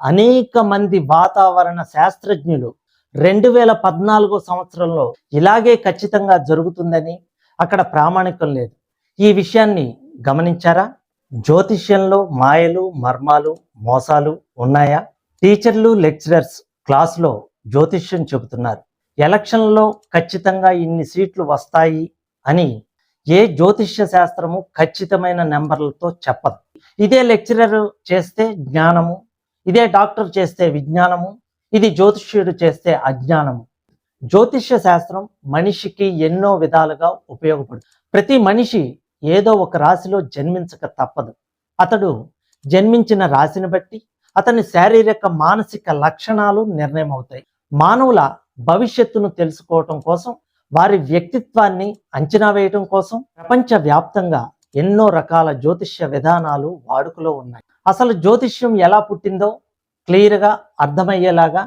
అనేక మంది వాతావరణ శాస్త్రజ్ఞులు రెండు వేల పద్నాలుగో సంవత్సరంలో ఇలాగే ఖచ్చితంగా జరుగుతుందని అక్కడ ప్రామాణికం లేదు. ఈ విషయాన్ని గమనించారా? జ్యోతిష్యంలో మాయలు మర్మాలు మోసాలు ఉన్నాయా? టీచర్లు లెక్చరర్స్ క్లాస్లో జ్యోతిష్యం చెబుతున్నారు. ఎలక్షన్లో ఖచ్చితంగా ఇన్ని సీట్లు వస్తాయి అని ఏ జ్యోతిష్య శాస్త్రము ఖచ్చితమైన నెంబర్లతో చెప్పదు. ఇదే లెక్చరర్ చేస్తే జ్ఞానము ఇదే డాక్టర్ చేస్తే విజ్ఞానము ఇది జ్యోతిష్యుడు చేస్తే అజ్ఞానము. జ్యోతిష్య శాస్త్రం మనిషికి ఎన్నో విధాలుగా ఉపయోగపడుతుంది. ప్రతి మనిషి ఏదో ఒక రాశిలో జన్మించక తప్పదు. అతడు జన్మించిన రాశిని బట్టి అతని శారీరక మానసిక లక్షణాలు నిర్ణయం అవుతాయి. మానవుల భవిష్యత్తును తెలుసుకోవటం కోసం వారి వ్యక్తిత్వాన్ని అంచనా వేయటం కోసం ప్రపంచ వ్యాప్తంగా ఎన్నో రకాల జ్యోతిష్య విధానాలు వాడుకలో ఉన్నాయి. అసలు జ్యోతిష్యం ఎలా పుట్టిందో క్లియర్గా అర్థమయ్యేలాగా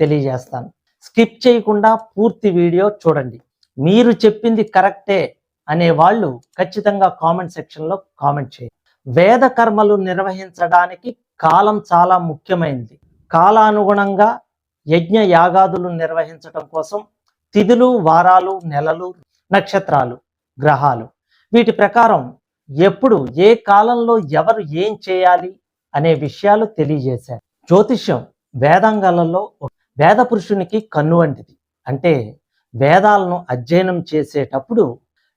తెలియజేస్తాను. స్కిప్ చేయకుండా పూర్తి వీడియో చూడండి. మీరు చెప్పింది కరెక్టే అనే వాళ్ళు ఖచ్చితంగా కామెంట్ సెక్షన్లో కామెంట్ చేయండి. వేద కర్మలు నిర్వహించడానికి కాలం చాలా ముఖ్యమైనది కాలానుగుణంగా యజ్ఞ యాగాదులు నిర్వహించటం కోసం తిథులు వారాలు నెలలు నక్షత్రాలు గ్రహాలు. వీటి ప్రకారం ఎప్పుడు ఏ కాలంలో ఎవరు ఏం చేయాలి అనే విషయాలు తెలియజేశారు. జ్యోతిష్యం వేదాంగాలలో వేద పురుషునికి కన్ను వంటిది. అంటే వేదాలను అధ్యయనం చేసేటప్పుడు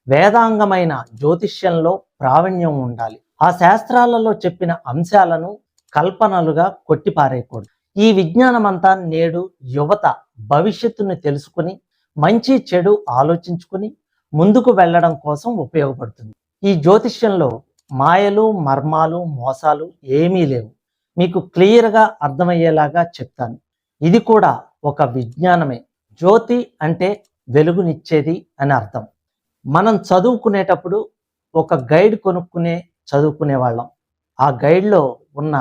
వేదాంగమైన జ్యోతిష్యంలో ప్రావీణ్యం ఉండాలి. ఆ శాస్త్రాలలో చెప్పిన అంశాలను కల్పనలుగా కొట్టిపారేయకూడదు. ఈ విజ్ఞానమంతా నేడు యువత భవిష్యత్తును తెలుసుకుని మంచి చెడు ఆలోచించుకుని ముందుకు వెళ్ళడం కోసం ఉపయోగపడుతుంది. ఈ జ్యోతిష్యంలో మాయలు మర్మాలు మోసాలు ఏమీ లేవు. మీకు క్లియర్గా అర్థమయ్యేలాగా చెప్తాను. ఇది కూడా ఒక విజ్ఞానమే. జ్యోతి అంటే వెలుగునిచ్చేది అని అర్థం. మనం చదువుకునేటప్పుడు ఒక గైడ్ కొనుక్కునే చదువుకునే వాళ్ళం ఆ గైడ్లో ఉన్న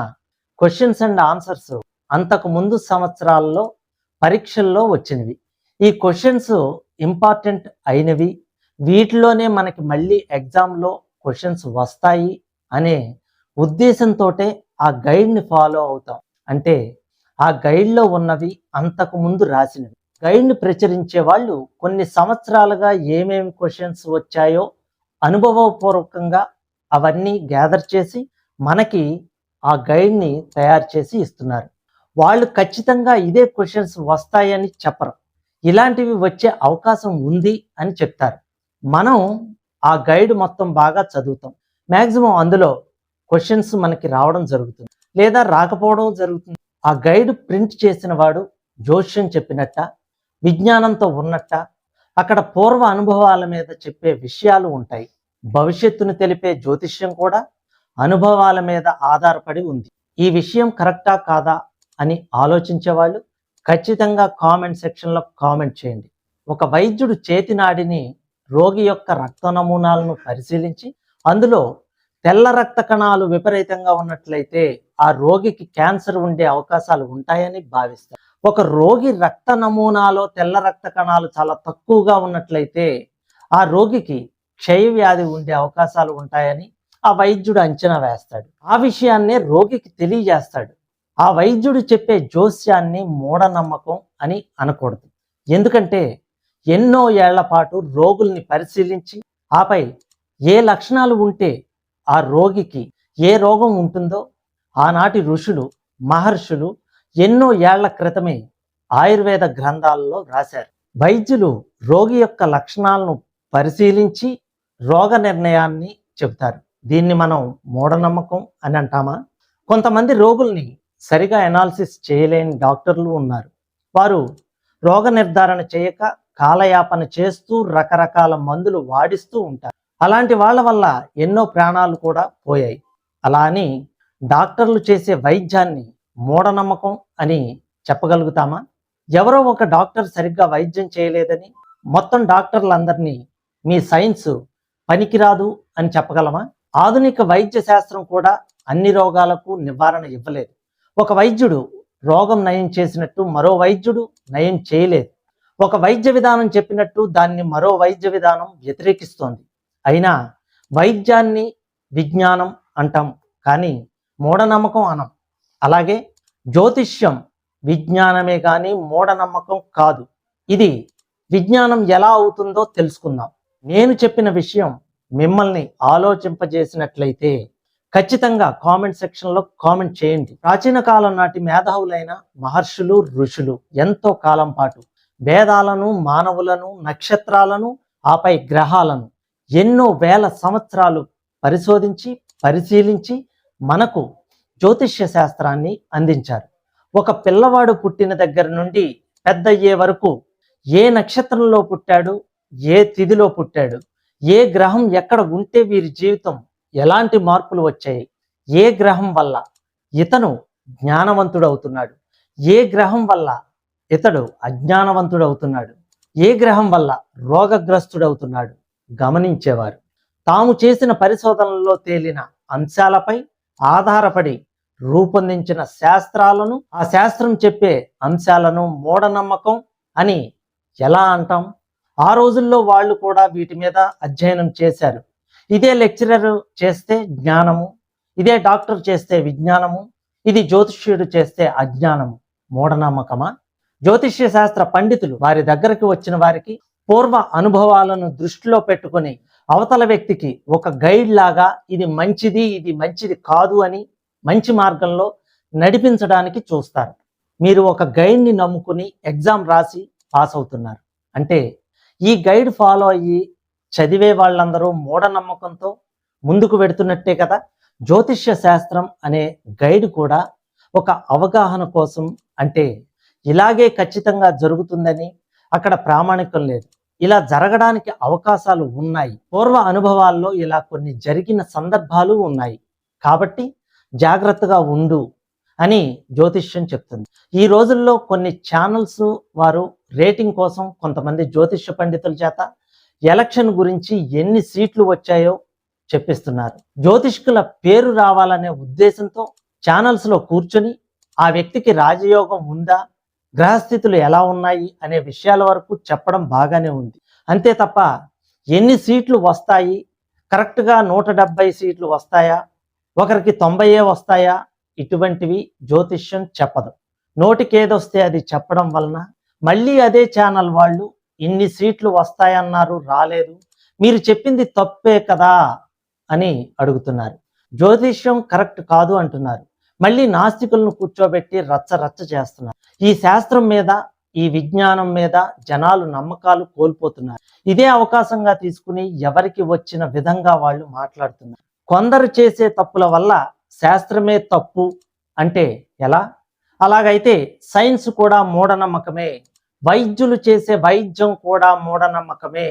క్వశ్చన్స్ అండ్ ఆన్సర్స్ అంతకు ముందు సంవత్సరాల్లో పరీక్షల్లో వచ్చినవి. ఈ క్వశ్చన్స్ ఇంపార్టెంట్ అయినవి. వీటిలోనే మనకి మళ్ళీ ఎగ్జామ్లో క్వశ్చన్స్ వస్తాయి అనే ఉద్దేశంతో ఆ గైడ్ని ఫాలో అవుతాం. అంటే ఆ గైడ్లో ఉన్నవి అంతకు ముందు రాసినవి. గైడ్ని ప్రచురించే వాళ్ళు కొన్ని సంవత్సరాలుగా ఏమేమి క్వశ్చన్స్ వచ్చాయో అనుభవపూర్వకంగా అవన్నీ గ్యాదర్ చేసి మనకి ఆ గైడ్ని తయారు చేసి ఇస్తున్నారు. వాళ్ళు ఖచ్చితంగా ఇదే క్వశ్చన్స్ వస్తాయని చెప్పరు. ఇలాంటివి వచ్చే అవకాశం ఉంది అని చెప్తారు. మనం ఆ గైడ్ మొత్తం బాగా చదువుతాం. మ్యాక్సిమం అందులో క్వశ్చన్స్ మనకి రావడం జరుగుతుంది. లేదా రాకపోవడం జరుగుతుంది. ఆ గైడ్ ప్రింట్ చేసిన వాడు జోష్యం చెప్పినట్ట విజ్ఞానంతో ఉన్నట్ట అక్కడ పూర్వ అనుభవాల మీద చెప్పే విషయాలు ఉంటాయి. భవిష్యత్తును తెలిపే జ్యోతిష్యం కూడా అనుభవాల మీద ఆధారపడి ఉంది. ఈ విషయం కరెక్టా కాదా అని ఆలోచించే వాళ్ళు ఖచ్చితంగా కామెంట్ సెక్షన్లో కామెంట్ చేయండి. ఒక వైద్యుడు చేతి నాడిని రోగి యొక్క రక్త నమూనాలను పరిశీలించి అందులో తెల్ల రక్త కణాలు విపరీతంగా ఉన్నట్లయితే ఆ రోగికి క్యాన్సర్ ఉండే అవకాశాలు ఉంటాయని భావిస్తారు. ఒక రోగి రక్త నమూనాలో తెల్ల రక్త కణాలు చాలా తక్కువగా ఉన్నట్లయితే ఆ రోగికి క్షయ వ్యాధి ఉండే అవకాశాలు ఉంటాయని ఆ వైద్యుడు అంచనా వేస్తాడు. ఆ విషయాన్నే రోగికి తెలియజేస్తాడు. ఆ వైద్యుడు చెప్పే జోస్యాన్ని మూఢనమ్మకం అని అనకూడదు. ఎందుకంటే ఎన్నో ఏళ్ళ పాటు రోగుల్ని పరిశీలించి ఆపై ఏ లక్షణాలు ఉంటే ఆ రోగికి ఏ రోగం ఉంటుందో ఆనాటి ఋషులు మహర్షులు ఎన్నో ఏళ్ళ క్రితమే ఆయుర్వేద గ్రంథాలలో రాశారు వైద్యులు రోగి యొక్క లక్షణాలను పరిశీలించి రోగ నిర్ణయాన్ని చెబుతారు. దీన్ని మనం మూఢనమ్మకం అని అంటామా? కొంతమంది రోగుల్ని సరిగా ఎనాలిసిస్ చేయలేని డాక్టర్లు ఉన్నారు. వారు రోగ నిర్ధారణ చేయక కాలయాపన చేస్తూ రకరకాల మందులు వాడిస్తూ ఉంటారు. అలాంటి వాళ్ళ వల్ల ఎన్నో ప్రాణాలు కూడా పోయాయి. అలా అని డాక్టర్లు చేసే వైద్యాన్ని మూఢనమ్మకం అని చెప్పగలుగుతామా? ఎవరో ఒక డాక్టర్ సరిగ్గా వైద్యం చేయలేదని మొత్తం డాక్టర్లందరినీ మీ సైన్స్ పనికిరాదు అని చెప్పగలమా? ఆధునిక వైద్య శాస్త్రం కూడా అన్ని రోగాలకు నివారణ ఇవ్వలేదు. ఒక వైద్యుడు రోగం నయం చేసినట్టు మరో వైద్యుడు నయం చేయలేదు. ఒక వైద్య విధానం చెప్పినట్టు దాన్ని మరో వైద్య విధానం వ్యతిరేకిస్తోంది. అయినా వైద్యాన్ని విజ్ఞానం అంటాం కానీ మూఢనమ్మకం అనం. అలాగే జ్యోతిష్యం విజ్ఞానమే కానీ మూఢనమ్మకం కాదు. ఇది విజ్ఞానం ఎలా అవుతుందో తెలుసుకుందాం. నేను చెప్పిన విషయం మిమ్మల్ని ఆలోచింపజేసినట్లయితే ఖచ్చితంగా కామెంట్ సెక్షన్లో కామెంట్ చేయండి. ప్రాచీన కాలం నాటి మేధావులైన మహర్షులు ఋషులు ఎంతో కాలం పాటు వేదాలను మానవులను నక్షత్రాలను ఆపై గ్రహాలను ఎన్నో వేల సంవత్సరాలు పరిశోధించి పరిశీలించి మనకు జ్యోతిష్య శాస్త్రాన్ని అందించారు. ఒక పిల్లవాడు పుట్టిన దగ్గర నుండి పెద్ద అయ్యే వరకు ఏ నక్షత్రంలో పుట్టాడు ఏ తిథిలో పుట్టాడు ఏ గ్రహం ఎక్కడ ఉంటే వీరి జీవితం ఎలాంటి మార్పులు వచ్చాయి ఏ గ్రహం వల్ల ఇతను జ్ఞానవంతుడు అవుతున్నాడు ఏ గ్రహం వల్ల ఇతడు అజ్ఞానవంతుడు అవుతున్నాడు ఏ గ్రహం వల్ల రోగగ్రస్తుడవుతున్నాడు? గమనించేవారు. తాము చేసిన పరిశోధనల్లో తేలిన అంశాలపై ఆధారపడి రూపొందించిన శాస్త్రాలను ఆ శాస్త్రం చెప్పే అంశాలను మూఢనమ్మకం అని ఎలా అంటాం? ఆ రోజుల్లో వాళ్ళు కూడా వీటి మీద అధ్యయనం చేశారు. ఇదే లెక్చరర్ చేస్తే జ్ఞానము ఇదే డాక్టర్ చేస్తే విజ్ఞానము ఇది జ్యోతిష్యుడు చేస్తే అజ్ఞానము. మూఢనమ్మకమా? జ్యోతిష్య శాస్త్ర పండితులు వారి దగ్గరకు వచ్చిన వారికి పూర్వ అనుభవాలను దృష్టిలో పెట్టుకొని అవతల వ్యక్తికి ఒక గైడ్ లాగా ఇది మంచిది ఇది మంచిది కాదు అని మంచి మార్గంలో నడిపించడానికి చూస్తారు. మీరు ఒక గైడ్ని నమ్ముకుని ఎగ్జామ్ రాసి పాస్ అవుతున్నారు. అంటే ఈ గైడ్ ఫాలో అయ్యి చదివే వాళ్ళందరూ మూఢనమ్మకంతో ముందుకు వెడుతున్నట్టే కదా? జ్యోతిష్య శాస్త్రం అనే గైడ్ కూడా ఒక అవగాహన కోసం అంటే ఇలాగే ఖచ్చితంగా జరుగుతుందని అక్కడ ప్రామాణికం లేదు. ఇలా జరగడానికి అవకాశాలు ఉన్నాయి. పూర్వ అనుభవాల్లో ఇలా కొన్ని జరిగిన సందర్భాలు ఉన్నాయి. కాబట్టి జాగ్రత్తగా ఉండు అని జ్యోతిష్యం చెప్తుంది. ఈ రోజుల్లో కొన్ని ఛానల్స్ వారు రేటింగ్ కోసం కొంతమంది జ్యోతిష్య పండితుల చేత ఎలక్షన్ గురించి ఎన్ని సీట్లు వచ్చాయో చెప్పిస్తున్నారు. జ్యోతిష్కుల పేరు రావాలనే ఉద్దేశంతో ఛానల్స్లో కూర్చొని ఆ వ్యక్తికి రాజయోగం ఉందా? గ్రహస్థితులు ఎలా ఉన్నాయి అనే విషయాల వరకు చెప్పడం బాగానే ఉంది. అంతే తప్ప ఎన్ని సీట్లు వస్తాయి? కరెక్ట్గా నూట డెబ్బై సీట్లు వస్తాయా? ఒకరికి తొంభైయే వస్తాయా? ఇటువంటివి జ్యోతిష్యం చెప్పదు. నోటికి ఏదొస్తే అది చెప్పడం వలన మళ్ళీ అదే ఛానల్ వాళ్ళు ఇన్ని సీట్లు వస్తాయన్నారు రాలేదు మీరు చెప్పింది తప్పే కదా అని అడుగుతున్నారు. జ్యోతిష్యం కరెక్ట్ కాదు అంటున్నారు. మళ్ళీ నాస్తికులను కూర్చోబెట్టి రచ్చ రచ్చ చేస్తున్నారు. ఈ శాస్త్రం మీద ఈ విజ్ఞానం మీద జనాలు నమ్మకాలు కోల్పోతున్నారు. ఇదే అవకాశంగా తీసుకుని ఎవరికి వచ్చిన విధంగా వాళ్ళు మాట్లాడుతున్నారు. కొందరు చేసే తప్పుల వల్ల శాస్త్రమే తప్పు అంటే ఎలా? అలాగైతే సైన్స్ కూడా మూఢనమ్మకమే. వైద్యులు చేసే వైద్యం కూడా మూఢనమ్మకమే.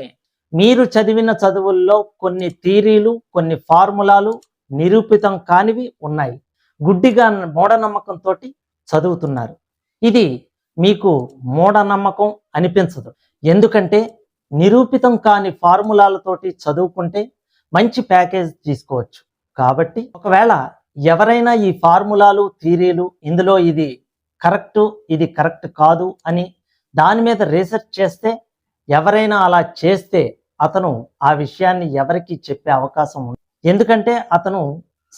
మీరు చదివిన చదువుల్లో కొన్ని థీరీలు కొన్ని ఫార్ములాలు నిరూపితం కానివి ఉన్నాయి. గుడ్డిగా మూఢనమ్మకంతో చదువుతున్నారు. ఇది మీకు మూఢనమ్మకం అనిపించదు. ఎందుకంటే నిరూపితం కాని ఫార్ములాలతోటి చదువుకుంటే మంచి ప్యాకేజ్ తీసుకోవచ్చు. కాబట్టి ఒకవేళ ఎవరైనా ఈ ఫార్ములాలు థీరీలు ఇందులో ఇది కరెక్ట్ ఇది కరెక్ట్ కాదు అని దాని మీద రీసెర్చ్ చేస్తే ఎవరైనా అలా చేస్తే అతను ఆ విషయాన్ని ఎవరికి చెప్పే అవకాశం ఉంది ఎందుకంటే అతను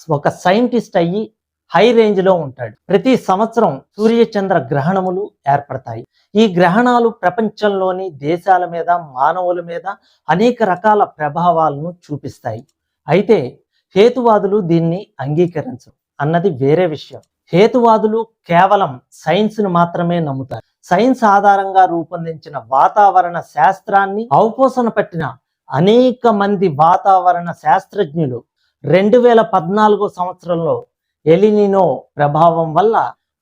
ఒక సైంటిస్ట్ అయ్యి హై రేంజ్లో ఉంటాడు. ప్రతి సంవత్సరం సూర్య చంద్ర గ్రహణములు ఏర్పడతాయి. ఈ గ్రహణాలు ప్రపంచంలోని దేశాల మీద మానవుల మీద అనేక రకాల ప్రభావాలను చూపిస్తాయి. అయితే హేతువాదులు దీన్ని అంగీకరించరు అన్నది వేరే విషయం. హేతువాదులు కేవలం సైన్స్ను మాత్రమే నమ్ముతారు. సైన్స్ ఆధారంగా రూపొందించిన వాతావరణ శాస్త్రాన్ని అవపోసన పట్టిన అనేక మంది వాతావరణ శాస్త్రజ్ఞులు రెండు వేల పద్నాలుగో సంవత్సరంలో ఎలినినో ప్రభావం వల్ల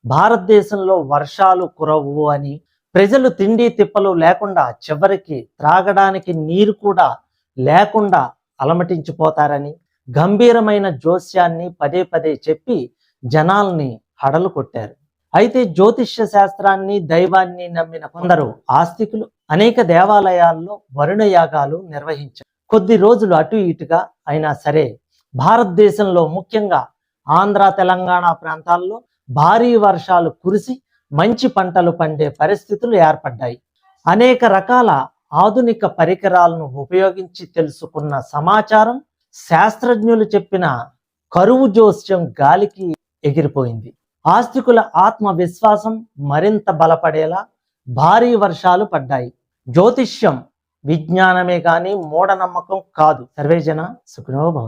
భారతదేశంలో వర్షాలు కురవు అని ప్రజలు తిండి తిప్పలు లేకుండా చివరికి త్రాగడానికి నీరు కూడా లేకుండా అలమటించిపోతారని గంభీరమైన జోస్యాన్ని పదే పదే చెప్పి జనాల్ని హడలు కొట్టారు. అయితే జ్యోతిష్య శాస్త్రాన్ని దైవాన్ని నమ్మిన కొందరు ఆస్తికులు అనేక దేవాలయాల్లో వరుణ యాగాలు నిర్వహించారు. కొద్ది రోజులు అటు ఇటుగా అయినా సరే భారతదేశంలో ముఖ్యంగా ఆంధ్ర తెలంగాణ ప్రాంతాల్లో భారీ వర్షాలు కురిసి మంచి పంటలు పండే పరిస్థితులు ఏర్పడ్డాయి. అనేక రకాల ఆధునిక పరికరాలను ఉపయోగించి తెలుసుకున్న సమాచారం శాస్త్రజ్ఞులు చెప్పిన కరువు జోస్యం గాలికి ఎగిరిపోయింది. ఆస్తికుల ఆత్మవిశ్వాసం మరింత బలపడేలా భారీ వర్షాలు పడ్డాయి. జ్యోతిష్యం విజ్ఞానమే కానీ మూఢనమ్మకం కాదు. సర్వేజన సుఖనో భవంతు.